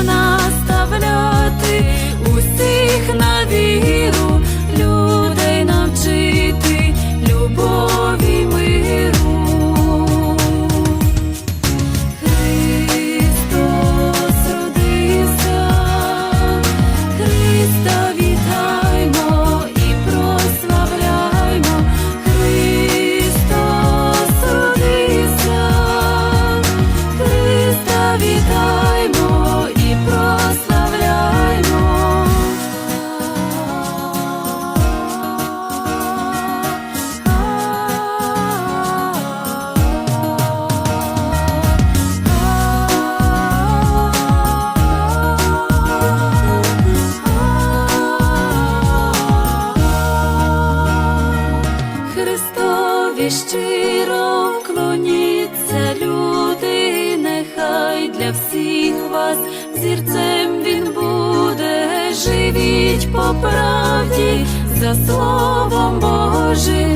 щоб наставляти Христові щиро вклоніться люди, нехай для всіх вас зірцем він буде, живіть по правді за словом Божим,